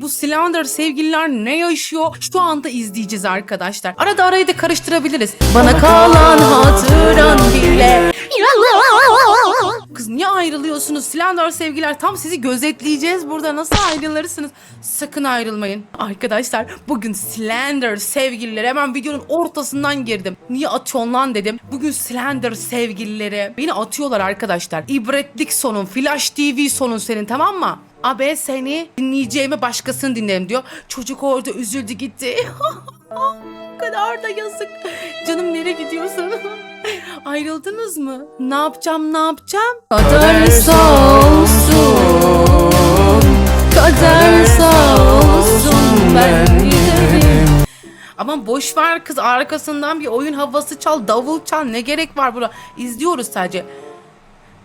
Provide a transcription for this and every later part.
Bu Slender sevgililer ne yaşıyor? Şu anda izleyeceğiz arkadaşlar. Arada arayı da karıştırabiliriz. Bana kalan hatıran bile. Kız niye ayrılıyorsunuz? Slender sevgiler tam sizi gözetleyeceğiz burada. Nasıl ayrılırsınız? Sakın ayrılmayın. Arkadaşlar bugün Slender sevgilileri hemen videonun ortasından girdim. Niye atıyorsun lan dedim. Bugün Slender sevgilileri beni atıyorlar arkadaşlar. İbretlik sonun, Flash TV sonun senin tamam mı? Abe seni dinleyeceğime başkasını dinlerim diyor. Çocuk orada üzüldü gitti. O kadar da yazık. Canım nereye gidiyorsun? Ayrıldınız mı? Ne yapacağım ne yapacağım? Kader sağ olsun. Kader sağ olsun. Ben giderim. Aman boş ver kız arkasından bir oyun havası çal, davul çal. Ne gerek var buna? İzliyoruz sadece.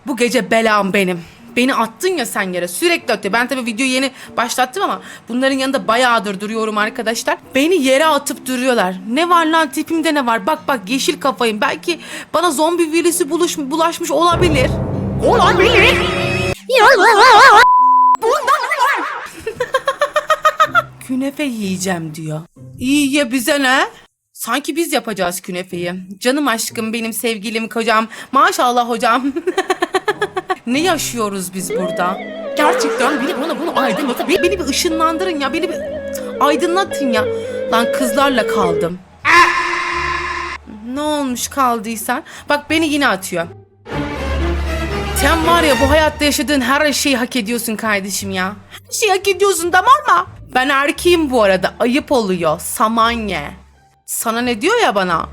Bu gece belam benim. Beni attın ya sen yere sürekli atıyor. Ben tabii videoyu yeni başlattım ama bunların yanında bayağıdır duruyorum arkadaşlar. Beni yere atıp duruyorlar. Ne var lan tipimde ne var? Bak bak yeşil kafayım. Belki bana zombi virüsü buluş, bulaşmış olabilir. Olabilir. Künefe yiyeceğim diyor. İyi ya bize ne? Sanki biz yapacağız künefeyi. Canım aşkım benim sevgilim kocam. Maşallah hocam. ne yaşıyoruz biz burada? Gerçekten beni bunu bunu aydınlatın. Beni, beni bir ışınlandırın ya. Beni bir aydınlatın ya. Lan kızlarla kaldım. ne olmuş kaldıysan? Bak beni yine atıyor. Sen var ya bu hayatta yaşadığın her şeyi hak ediyorsun kardeşim ya. Her şeyi hak ediyorsun tamam mı? Ben erkeğim bu arada. Ayıp oluyor. Samanye. Sana ne diyor ya bana?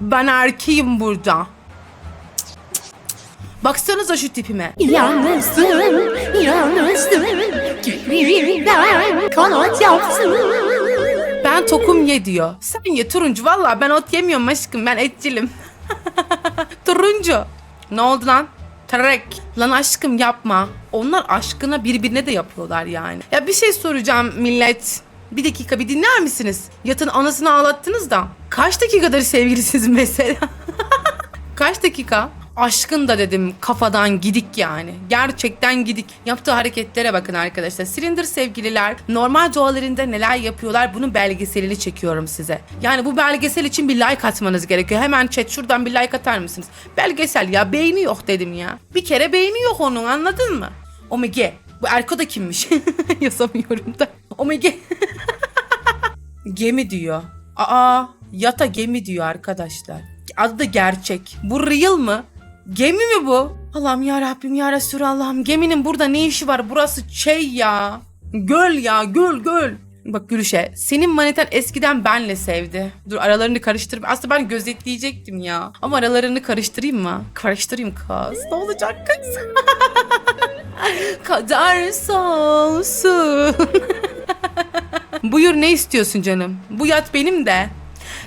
Ben erkeğim burada. Baksanıza şu tipime. Yalnızdım, yalnızdım. Gönlümden kanat yaptım. Ben tokum ye diyor. Sen ye turuncu. Valla ben ot yemiyorum aşkım. Ben etçilim. turuncu. Ne oldu lan? Trek. Lan aşkım yapma. Onlar aşkına birbirine de yapıyorlar yani. Ya bir şey soracağım millet. Bir dakika bir dinler misiniz? Yatın anasını ağlattınız da. Kaç dakikadır sevgilisiniz mesela? Kaç dakika? Aşkın da dedim kafadan gidik yani. Gerçekten gidik. Yaptığı hareketlere bakın arkadaşlar. Silindir sevgililer normal doğalarında neler yapıyorlar bunun belgeselini çekiyorum size. Yani bu belgesel için bir like atmanız gerekiyor. Hemen chat şuradan bir like atar mısınız? Belgesel ya beyni yok dedim ya. Bir kere beyni yok onun anladın mı? Omega. Bu Erko da kimmiş? Yazamıyorum da. Omega. Gemi diyor. Aa yata gemi diyor arkadaşlar. Adı da gerçek. Bu real mı? Gemi mi bu? Allah'ım ya Rabbim ya Resulallah'ım geminin burada ne işi var? Burası şey ya. Göl ya göl göl. Bak Gülüşe senin maniten eskiden benle sevdi. Dur aralarını karıştırıp aslında ben gözetleyecektim ya. Ama aralarını karıştırayım mı? Karıştırayım kız. Ne olacak kız? Kader sağ olsun. Buyur ne istiyorsun canım? Bu yat benim de.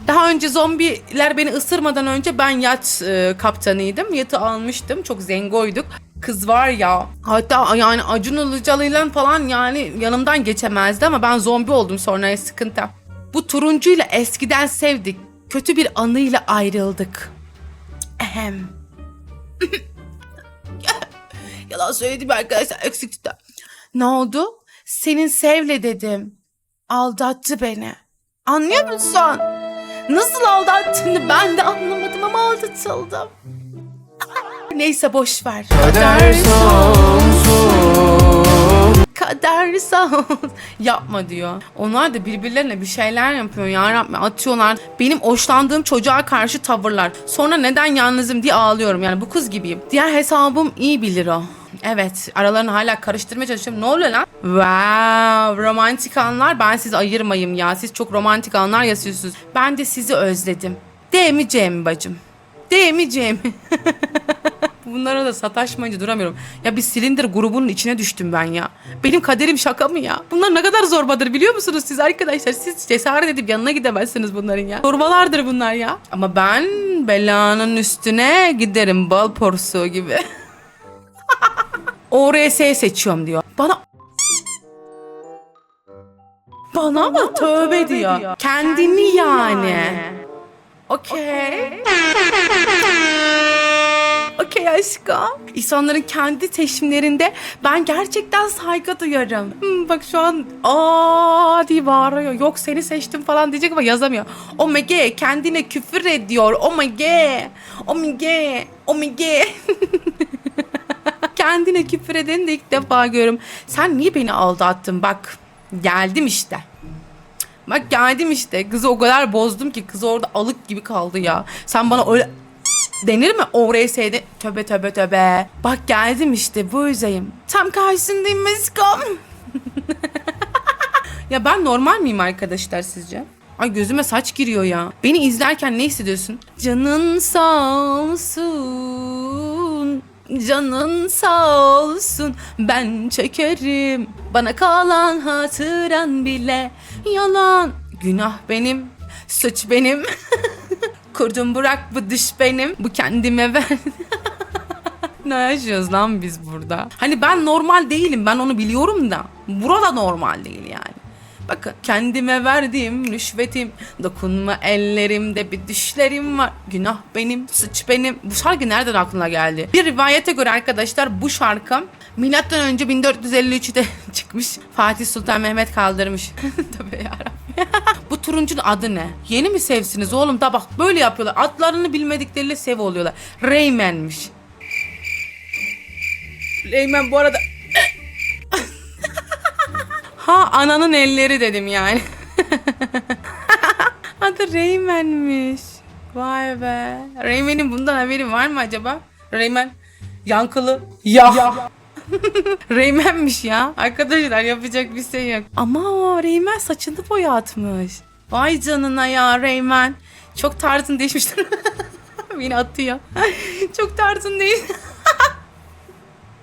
Daha önce zombiler beni ısırmadan önce ben yat e, kaptanıydım. Yatı almıştım. Çok zengoyduk. Kız var ya hatta yani Acun Ilıcalı'yla falan yani yanımdan geçemezdi ama ben zombi oldum sonra sıkıntı. Bu turuncuyla eskiden sevdik. Kötü bir anıyla ayrıldık. Ehem. Yalan söyledim arkadaşlar eksikti. Ne oldu? Senin sevle dedim. Aldattı beni. Anlıyor musun? Nasıl aldattığını ben de anlamadım ama aldatıldım. Neyse boş ver. Kader sağ olsun. Kader sağ olsun. Yapma diyor. Onlar da birbirlerine bir şeyler yapıyor ya Rabbi atıyorlar. Benim hoşlandığım çocuğa karşı tavırlar. Sonra neden yalnızım diye ağlıyorum yani bu kız gibiyim. Diğer hesabım iyi bilir o. Evet aralarını hala karıştırmaya çalışıyorum. Ne oluyor lan? Wow romantik anlar ben sizi ayırmayayım ya. Siz çok romantik anlar yaşıyorsunuz. Ben de sizi özledim. D mi C mi bacım? D mi C mi? Bunlara da sataşmayınca duramıyorum. Ya bir silindir grubunun içine düştüm ben ya. Benim kaderim şaka mı ya? Bunlar ne kadar zorbadır biliyor musunuz siz arkadaşlar? Siz cesaret edip yanına gidemezsiniz bunların ya. Zorbalardır bunlar ya. Ama ben belanın üstüne giderim bal porsuğu gibi. ORS seçiyorum diyor. Bana bana mı tövbe diyor. Kendini yani. Okey. Okey aşkım. İnsanların kendi seçimlerinde ben gerçekten saygı duyarım. Hmm, bak şu an aa diye bağırıyor. Yok seni seçtim falan diyecek ama yazamıyor. Oh my god kendine küfür ediyor. Oh my god. Kendine küfür edeni de ilk defa görüyorum. Sen niye beni aldattın bak. Geldim işte. Bak geldim işte. Kızı o kadar bozdum ki kız orada alık gibi kaldı ya. Sen bana öyle denir mi? Oraya seyde töbe töbe töbe. Bak geldim işte bu yüzeyim. Tam karşısındayım aşkım. ya ben normal miyim arkadaşlar sizce? Ay gözüme saç giriyor ya. Beni izlerken ne hissediyorsun? Canın sağ olsun. Canın sağ olsun. Ben çekerim. Bana kalan hatıran bile yalan. Günah benim. Suç benim. Kurdum bırak bu düş benim. Bu kendime ver. ne yaşıyoruz lan biz burada? Hani ben normal değilim ben onu biliyorum da. Burada normal değil. Bakın kendime verdiğim rüşvetim Dokunma ellerimde bir düşlerim var. Günah benim suç benim. Bu şarkı nereden aklına geldi? Bir rivayete göre arkadaşlar bu şarkı Milattan önce 1453'te çıkmış. Fatih Sultan Mehmet kaldırmış. Tabii yarabbim. Bu turuncun adı ne? Yeni mi sevsiniz oğlum? Da bak böyle yapıyorlar. Adlarını bilmedikleriyle sev oluyorlar. Reymen'miş. Reymen bu arada Ha ananın elleri dedim yani. Adı Reymen'miş. Vay be. Reymen'in bundan haberi var mı acaba? Reymen yankılı. Ya. Reymen'miş ya. Arkadaşlar yapacak bir şey yok. Ama Reymen saçını boyatmış. Vay canına ya Reymen. Çok tarzın değişmiştir. Beni atıyor. Çok tarzın değil.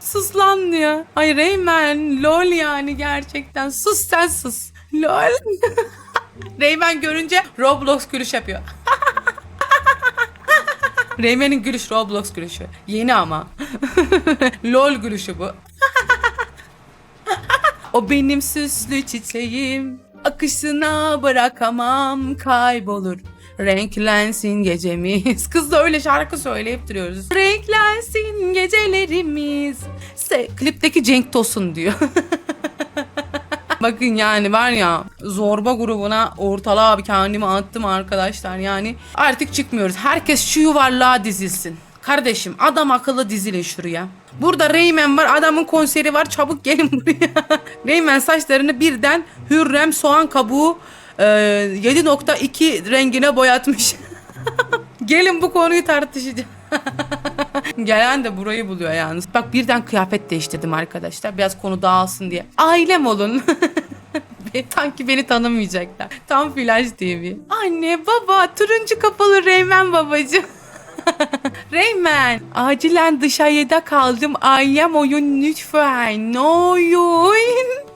Sus lan diyor. Ay Reymen lol yani gerçekten. Sus sen sus. Lol. Reymen görünce Roblox gülüş yapıyor. Reymen'in gülüş Roblox gülüşü. Yeni ama. lol gülüşü bu. o benim süslü çiçeğim. Akışına bırakamam kaybolur. Renklensin gecemiz. Kız da öyle şarkı söyleyip duruyoruz. Renklensin gecelerimiz. Se klipteki Cenk Tosun diyor. Bakın yani var ya zorba grubuna ortalığa bir kendimi attım arkadaşlar yani artık çıkmıyoruz. Herkes şu yuvarlığa dizilsin. Kardeşim adam akıllı dizilin şuraya. Burada Reymen var adamın konseri var çabuk gelin buraya. Reymen saçlarını birden Hürrem soğan kabuğu e, 7.2 rengine boyatmış. gelin bu konuyu tartışacağız. Gelen de burayı buluyor yalnız. Bak birden kıyafet değiştirdim arkadaşlar. Biraz konu dağılsın diye. Ailem olun. Sanki beni tanımayacaklar. Tam Flash TV. Anne baba turuncu kapalı Reymen babacığım. Reymen acilen dışarıda kaldım. Ailem oyun lütfen. Ne oyun?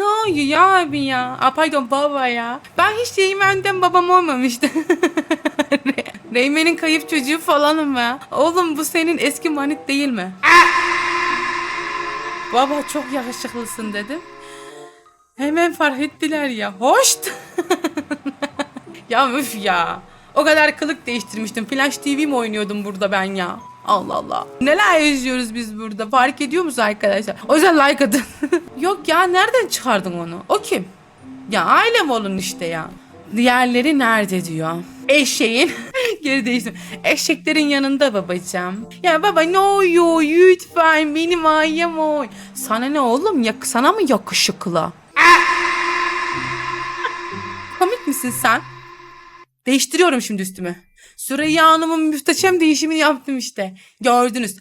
Ne oluyor abi ya? Aa, pardon baba ya. Ben hiç Reymen'den babam olmamıştı. Re- Reymen'in kayıp çocuğu falanım ya. Oğlum bu senin eski manit değil mi? baba çok yakışıklısın dedim. Hemen fark ettiler ya. Hoşt. ya üf ya. O kadar kılık değiştirmiştim. Flash TV mi oynuyordum burada ben ya? Allah Allah. Neler yaşıyoruz biz burada? Fark ediyor musunuz arkadaşlar? O yüzden like atın. Yok ya nereden çıkardın onu? O kim? Ya ailem olun işte ya. Diğerleri nerede diyor. Eşeğin. Geri değiştim. Eşeklerin yanında babacığım. Ya baba ne oluyor lütfen benim ailem oy. Sana ne oğlum? Yak sana mı yakışıklı? Komik misin sen? Değiştiriyorum şimdi üstümü. Süreyya Hanım'ın müsteşem değişimini yaptım işte. Gördünüz.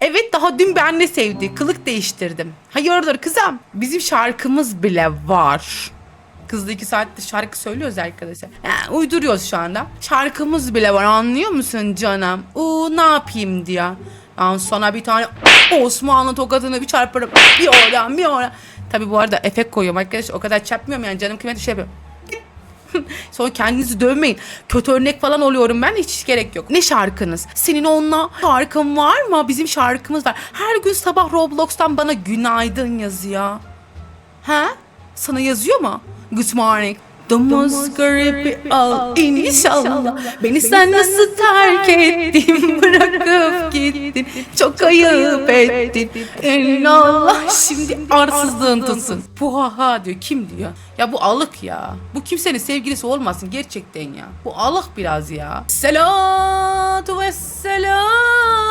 Evet daha dün ben de sevdi. Kılık değiştirdim. Hayırdır kızım? Bizim şarkımız bile var. Kızla iki saattir şarkı söylüyoruz arkadaşlar. Yani uyduruyoruz şu anda. Şarkımız bile var anlıyor musun canım? Uuu ne yapayım diyor. Yani sonra bir tane Osmanlı tokatını bir çarparım. Bir oradan bir oradan. Tabi bu arada efekt koyuyorum arkadaşlar. O kadar çarpmıyorum yani canım kıymetli şey yapıyorum. Sonra kendinizi dövmeyin. Kötü örnek falan oluyorum ben hiç gerek yok. Ne şarkınız? Senin onunla şarkın var mı? Bizim şarkımız var. Her gün sabah Roblox'tan bana günaydın yazıyor. Ha? Sana yazıyor mu? Good morning. Domuz garibi al inşallah. Beni sen nasıl terk ettin? Bırakıp gittin. Çok ayıp ettin. İnallah şimdi arsızlığın tutsun Puhaha diyor. Kim diyor? Ya bu alık ya. Bu kimsenin sevgilisi olmasın gerçekten ya. Bu alık biraz ya. Selatu vesselam.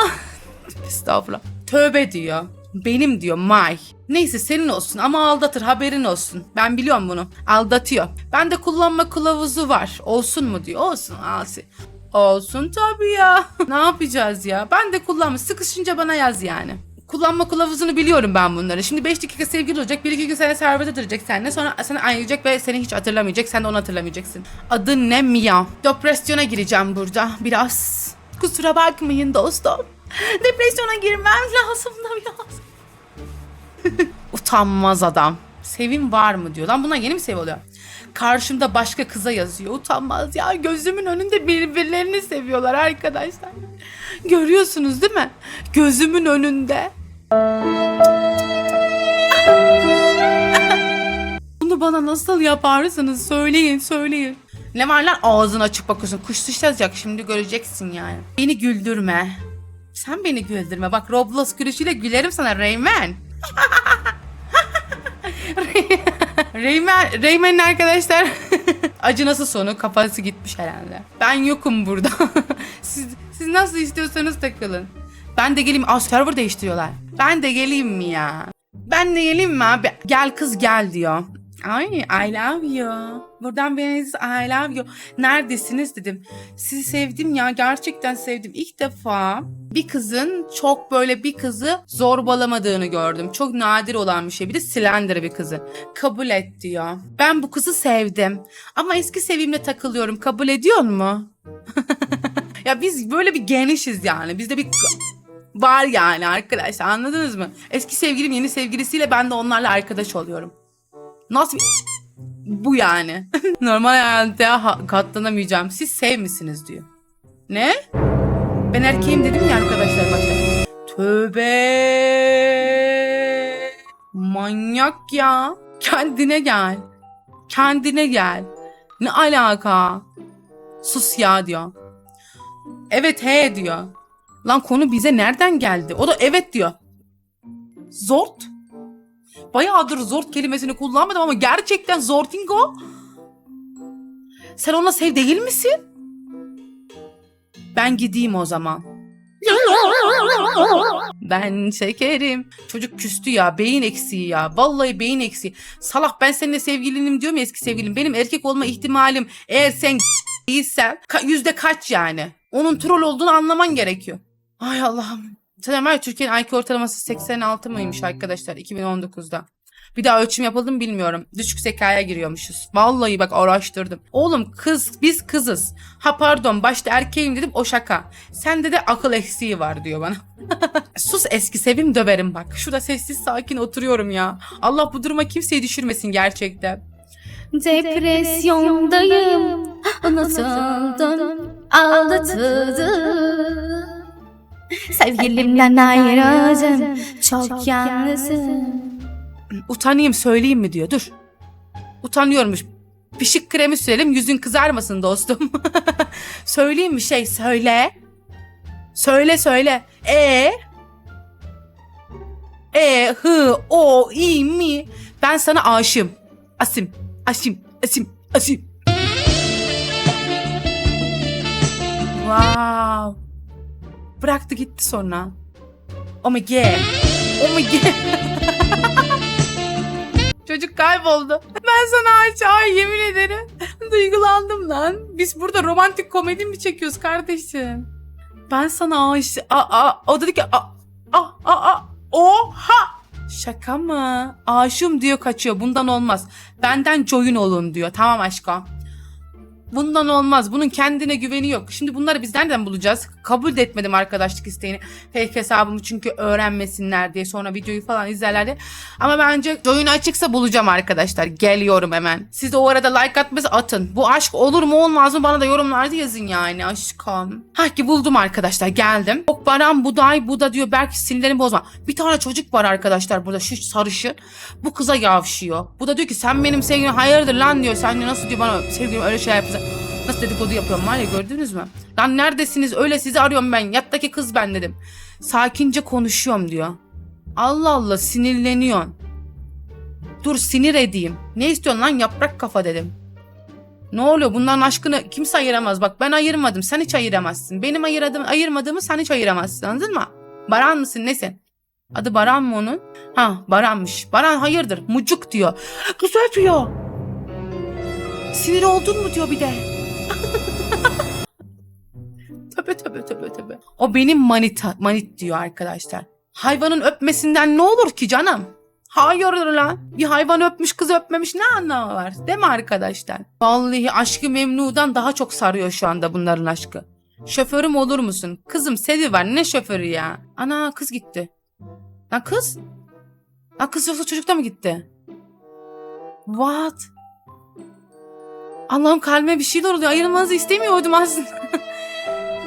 Estağfurullah. Tövbe diyor. Benim diyor May. Neyse senin olsun ama aldatır haberin olsun. Ben biliyorum bunu. Aldatıyor. Ben de kullanma kılavuzu var. Olsun mu diyor. Olsun Asi. Olsun tabii ya. ne yapacağız ya? Ben de kullanma. Sıkışınca bana yaz yani. Kullanma kılavuzunu biliyorum ben bunları. Şimdi 5 dakika sevgili olacak. 1-2 gün sana servete duracak seninle. Sonra sana ayrılacak ve seni hiç hatırlamayacak. Sen de onu hatırlamayacaksın. Adı ne Mia? Depresyona gireceğim burada. Biraz. Kusura bakmayın dostum. Depresyona girmem lazım da biraz. Utanmaz adam. Sevim var mı diyor. Lan bunlar yeni mi sev oluyor? Karşımda başka kıza yazıyor. Utanmaz ya. Gözümün önünde birbirlerini seviyorlar arkadaşlar. Görüyorsunuz değil mi? Gözümün önünde. Bunu bana nasıl yaparsınız? Söyleyin, söyleyin. Ne var lan ağzın açık bakıyorsun. Kuş sıçrayacak şimdi göreceksin yani. Beni güldürme. Sen beni güldürme. Bak Roblox gülüşüyle gülerim sana Rayman. Rayman, Rayman'in arkadaşlar acı nasıl sonu kafası gitmiş herhalde. Ben yokum burada. siz, siz nasıl istiyorsanız takılın. Ben de geleyim. Aa server değiştiriyorlar. Ben de geleyim mi ya? Ben de geleyim mi abi? Gel kız gel diyor. Ay I love you. Buradan beni I love you. Neredesiniz dedim. Sizi sevdim ya gerçekten sevdim. İlk defa bir kızın çok böyle bir kızı zorbalamadığını gördüm. Çok nadir olan bir şey. Bir de slender bir kızı. Kabul et diyor. Ben bu kızı sevdim. Ama eski sevimle takılıyorum. Kabul ediyor mu? ya biz böyle bir genişiz yani. Bizde bir var yani arkadaşlar anladınız mı? Eski sevgilim yeni sevgilisiyle ben de onlarla arkadaş oluyorum. Nasıl. Bu yani. Normal hayatta ha- katlanamayacağım. Siz sev misiniz diyor. Ne? Ben erkeğim dedim ya arkadaşlar başta. Tövbe. Manyak ya. Kendine gel. Kendine gel. Ne alaka? Sus ya diyor. Evet he diyor. Lan konu bize nereden geldi? O da evet diyor. Zort. Bayağıdır zort kelimesini kullanmadım ama gerçekten zortingo. Sen ona sev değil misin? Ben gideyim o zaman. Ben şekerim. Çocuk küstü ya. Beyin eksiği ya. Vallahi beyin eksiği. Salak ben seninle sevgilinim diyorum ya eski sevgilim. Benim erkek olma ihtimalim eğer sen değilsen ka- yüzde kaç yani? Onun troll olduğunu anlaman gerekiyor. Ay Allah'ım. Zaten var ya, Türkiye'nin IQ ortalaması 86 mıymış arkadaşlar 2019'da. Bir daha ölçüm yapıldı mı bilmiyorum. Düşük zekaya giriyormuşuz. Vallahi bak araştırdım. Oğlum kız biz kızız. Ha pardon başta erkeğim dedim o şaka. Sende de akıl eksiği var diyor bana. Sus eski sevim döverim bak. Şurada sessiz sakin oturuyorum ya. Allah bu duruma kimseyi düşürmesin gerçekten. Depresyondayım Unutuldum Aldatıldım Sevgilimden ayrıldım Çok yalnızım Utanayım söyleyeyim mi diyor. Dur. Utanıyormuş. Pişik kremi sürelim yüzün kızarmasın dostum. söyleyeyim mi şey söyle. Söyle söyle. E E hı o i mi? Ben sana aşığım. Asim. Asim. Asim. Asim. Wow. Bıraktı gitti sonra. My god. Çocuk kayboldu. Ben sana aç ay yemin ederim. Duygulandım lan. Biz burada romantik komedi mi çekiyoruz kardeşim? Ben sana aşık. Aa, aa, o dedi ki aa, aa, aa, oha. Şaka mı? Aşığım diyor kaçıyor. Bundan olmaz. Benden joyun olun diyor. Tamam aşkım. Bundan olmaz. Bunun kendine güveni yok. Şimdi bunları biz nereden bulacağız? Kabul etmedim arkadaşlık isteğini. Fake hesabımı çünkü öğrenmesinler diye. Sonra videoyu falan izlerler diye. Ama bence oyun açıksa bulacağım arkadaşlar. Geliyorum hemen. Siz de o arada like atması atın. Bu aşk olur mu olmaz mı bana da yorumlarda yazın yani aşkım. Ha ki buldum arkadaşlar geldim. Ok Baran Buday Buda diyor belki sinirlerimi bozma. Bir tane çocuk var arkadaşlar burada şu sarışın. Bu kıza yavşıyor. Bu da diyor ki sen benim sevgilim hayırdır lan diyor. Sen diyor nasıl diyor bana sevgilim öyle şey yapıyorsun. Nasıl dedikodu yapıyorum var ya gördünüz mü? Lan neredesiniz öyle sizi arıyorum ben. Yattaki kız ben dedim. Sakince konuşuyorum diyor. Allah Allah sinirleniyorsun. Dur sinir edeyim. Ne istiyorsun lan yaprak kafa dedim. Ne oluyor bunların aşkını kimse ayıramaz. Bak ben ayırmadım sen hiç ayıramazsın. Benim ayıradığım, ayırmadığımı sen hiç ayıramazsın anladın mı? Baran mısın nesin? Adı Baran mı onun? Ha Baran'mış. Baran hayırdır mucuk diyor. Kız öpüyor. Sinir oldun mu diyor bir de. Töbe töbe töbe töbe. O benim manita, manit diyor arkadaşlar. Hayvanın öpmesinden ne olur ki canım? Hayırdır lan? Bir hayvan öpmüş kız öpmemiş ne anlamı var? Değil mi arkadaşlar? Vallahi aşkı memnudan daha çok sarıyor şu anda bunların aşkı. Şoförüm olur musun? Kızım sevi var ne şoförü ya? Ana kız gitti. Lan kız? Lan kız yoksa çocuk da mı gitti? What? Allah'ım kalbime bir şeyler oluyor. Ayırmanızı istemiyordum aslında.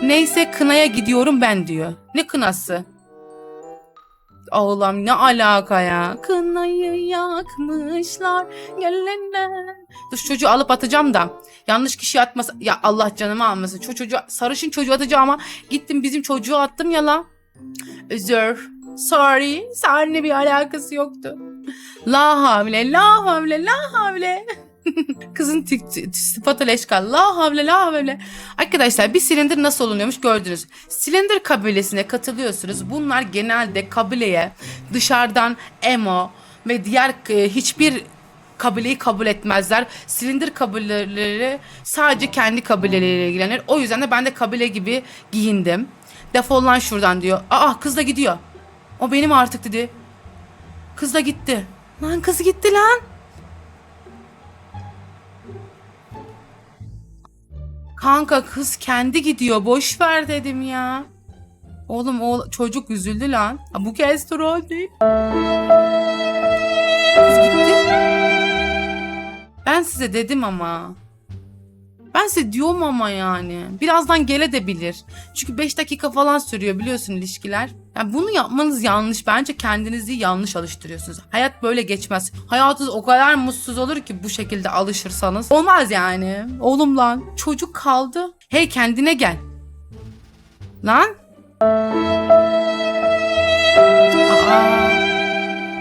Neyse kınaya gidiyorum ben diyor. Ne kınası? Allah'ım ne alaka ya? Kınayı yakmışlar gelene. Dur çocuğu alıp atacağım da. Yanlış kişi atmasa. Ya Allah canımı almasın. Şu çocuğu, sarışın çocuğu atacağım ama gittim bizim çocuğu attım ya la. Özür. Sorry. Seninle bir alakası yoktu. La havle, la havle, la havle. Kızın sıfatı leşkal. La havle, la havle. Arkadaşlar bir silindir nasıl olunuyormuş gördünüz. Silindir kabilesine katılıyorsunuz. Bunlar genelde kabileye dışarıdan emo ve diğer e, hiçbir kabileyi kabul etmezler. Silindir kabileleri sadece kendi kabileleriyle ilgilenir. O yüzden de ben de kabile gibi giyindim. Defol lan şuradan diyor. Aa kız da gidiyor. O benim artık dedi. Kız da gitti. Lan kız gitti lan. Kanka kız kendi gidiyor. Boş ver dedim ya. Oğlum o çocuk üzüldü lan. Ha, bu kez troll değil. Kız gitti. Ben size dedim ama. Ben size diyorum ama yani. Birazdan gele de bilir. Çünkü 5 dakika falan sürüyor biliyorsun ilişkiler. Yani bunu yapmanız yanlış. Bence kendinizi yanlış alıştırıyorsunuz. Hayat böyle geçmez. Hayatınız o kadar mutsuz olur ki bu şekilde alışırsanız. Olmaz yani. Oğlum lan çocuk kaldı. Hey kendine gel. Lan. Aa,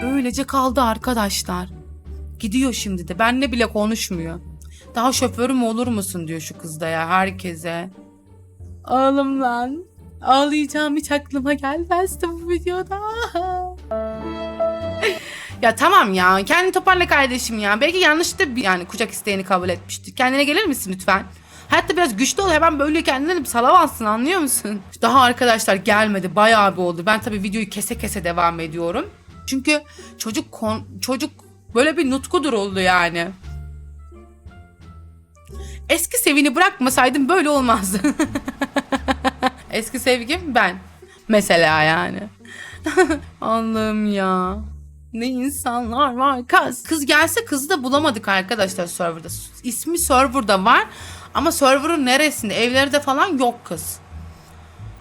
öylece kaldı arkadaşlar. Gidiyor şimdi de. Benle bile konuşmuyor. Daha şoförüm olur musun diyor şu kız ya herkese. Ağlım lan. Ağlayacağım hiç aklıma gelmezdi bu videoda. ya tamam ya kendini toparla kardeşim ya. Belki yanlışlıkla bir yani kucak isteğini kabul etmiştir. Kendine gelir misin lütfen? Hayatta biraz güçlü ol hemen böyle kendini bir salamazsın anlıyor musun? Daha arkadaşlar gelmedi bayağı bir oldu. Ben tabii videoyu kese kese devam ediyorum. Çünkü çocuk kon, çocuk böyle bir nutkudur oldu yani. Eski sevini bırakmasaydım böyle olmazdı. Eski sevgim ben. Mesela yani. Allah'ım ya. Ne insanlar var kız. Kız gelse kızı da bulamadık arkadaşlar serverda. İsmi serverda var ama server'ın neresinde? Evlerde falan yok kız.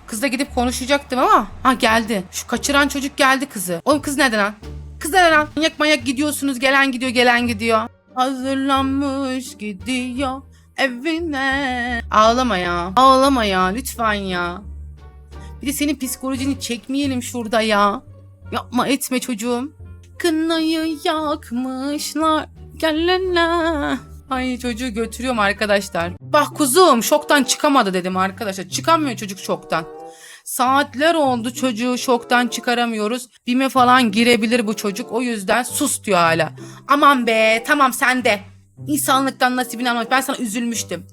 Kızla gidip konuşacaktım ama ha geldi. Şu kaçıran çocuk geldi kızı. Oğlum kız nereden lan? Kız nereden lan? Manyak manyak gidiyorsunuz. Gelen gidiyor, gelen gidiyor. Hazırlanmış gidiyor evine. Ağlama ya. Ağlama ya lütfen ya. Bir de senin psikolojini çekmeyelim şurada ya. Yapma etme çocuğum. Kınayı yakmışlar. Gelene. Ay çocuğu götürüyorum arkadaşlar. Bak kuzum şoktan çıkamadı dedim arkadaşlar. Çıkamıyor çocuk şoktan. Saatler oldu çocuğu şoktan çıkaramıyoruz. Bime falan girebilir bu çocuk. O yüzden sus diyor hala. Aman be tamam sen de. İnsanlıktan nasibini almak. Ben sana üzülmüştüm.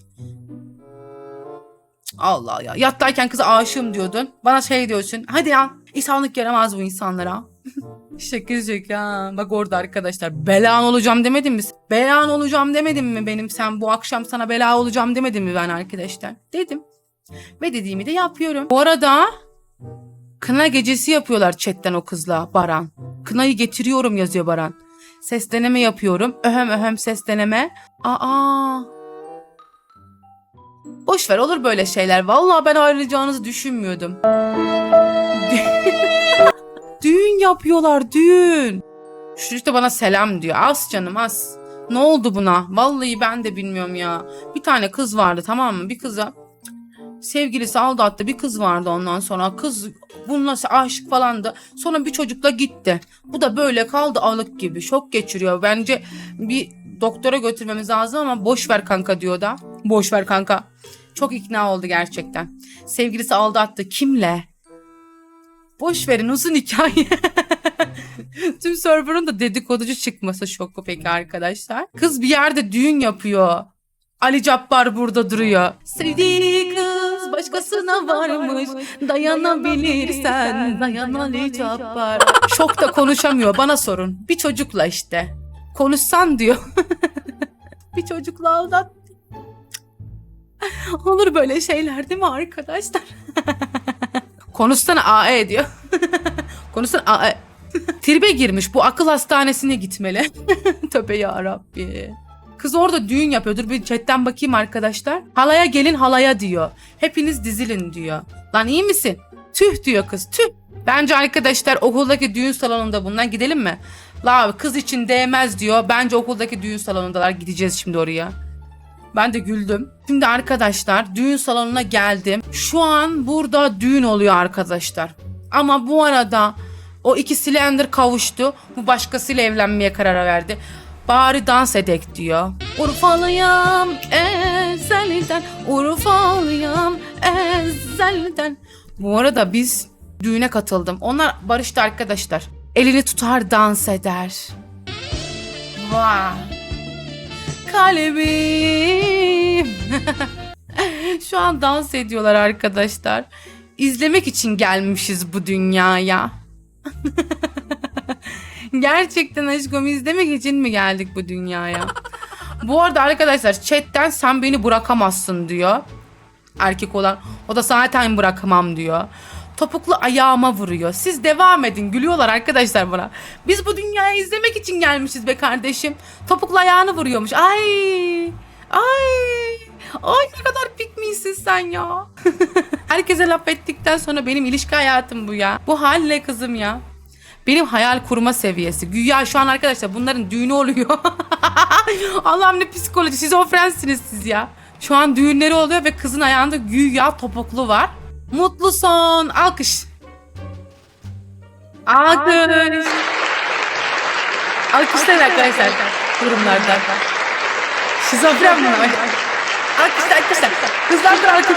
Allah ya. Yattayken kıza aşığım diyordun. Bana şey diyorsun. Hadi ya. İnsanlık yaramaz bu insanlara. Şaka şaka. Bak orada arkadaşlar. Belan olacağım demedim mi? Belan olacağım demedim mi benim? Sen bu akşam sana bela olacağım demedim mi ben arkadaşlar? Dedim. Ve dediğimi de yapıyorum. Bu arada kına gecesi yapıyorlar chatten o kızla Baran. Kınayı getiriyorum yazıyor Baran. Ses deneme yapıyorum. Öhem öhem ses deneme. Aa. Boş ver olur böyle şeyler. Vallahi ben ayrılacağınızı düşünmüyordum. düğün yapıyorlar düğün. Şu işte bana selam diyor. Az canım az. Ne oldu buna? Vallahi ben de bilmiyorum ya. Bir tane kız vardı tamam mı? Bir kıza sevgilisi aldattı. Bir kız vardı ondan sonra. Kız bununla aşık falandı. Sonra bir çocukla gitti. Bu da böyle kaldı alık gibi. Şok geçiriyor. Bence bir doktora götürmemiz lazım ama boş ver kanka diyor da. Boş ver kanka. Çok ikna oldu gerçekten. Sevgilisi aldattı. Kimle? Boş verin uzun hikaye. Tüm server'ın da dedikoducu çıkması şoku peki arkadaşlar. Kız bir yerde düğün yapıyor. Ali Cabbar burada duruyor. Sevdiği kız başkasına varmış. Dayanabilirsen dayan Ali Cabbar. Şokta konuşamıyor bana sorun. Bir çocukla işte. Konuşsan diyor. bir çocukla aldat. Olur böyle şeyler değil mi arkadaşlar? Konuşsana AE diyor. Konuşsana AE. Tribe girmiş. Bu akıl hastanesine gitmeli. Tövbe ya Rabbi. Kız orada düğün yapıyor. Dur bir chatten bakayım arkadaşlar. Halaya gelin halaya diyor. Hepiniz dizilin diyor. Lan iyi misin? Tüh diyor kız. Tüh. Bence arkadaşlar okuldaki düğün salonunda bundan gidelim mi? La kız için değmez diyor. Bence okuldaki düğün salonundalar. Gideceğiz şimdi oraya. Ben de güldüm. Şimdi arkadaşlar düğün salonuna geldim. Şu an burada düğün oluyor arkadaşlar. Ama bu arada o iki Slender kavuştu. Bu başkasıyla evlenmeye karar verdi. Bari dans edek diyor. Urfalıyam ezelden, Urfalıyam ezelden. Bu arada biz düğüne katıldım. Onlar barıştı arkadaşlar. Elini tutar dans eder. Vay. Kalbim. Şu an dans ediyorlar arkadaşlar. İzlemek için gelmişiz bu dünyaya. Gerçekten aşkım izlemek için mi geldik bu dünyaya? bu arada arkadaşlar chatten sen beni bırakamazsın diyor. Erkek olan. O da zaten bırakamam diyor. Topuklu ayağıma vuruyor. Siz devam edin. Gülüyorlar arkadaşlar bana. Biz bu dünyaya izlemek için gelmişiz be kardeşim. Topuklu ayağını vuruyormuş. Ay. Ay. Ay ne kadar pikmisin sen ya. Herkese laf ettikten sonra benim ilişki hayatım bu ya. Bu halle kızım ya. Benim hayal kurma seviyesi. Güya şu an arkadaşlar bunların düğünü oluyor. Allah'ım ne psikoloji. Şizofrensiniz siz ya. Şu an düğünleri oluyor ve kızın ayağında güya topuklu var. Mutlu son. Alkış. Alkış. Alkışlar arkadaşlar. Durumlarda. Şizofren bunlar. Alkışlar alkışlar. Hızlandır alkışın.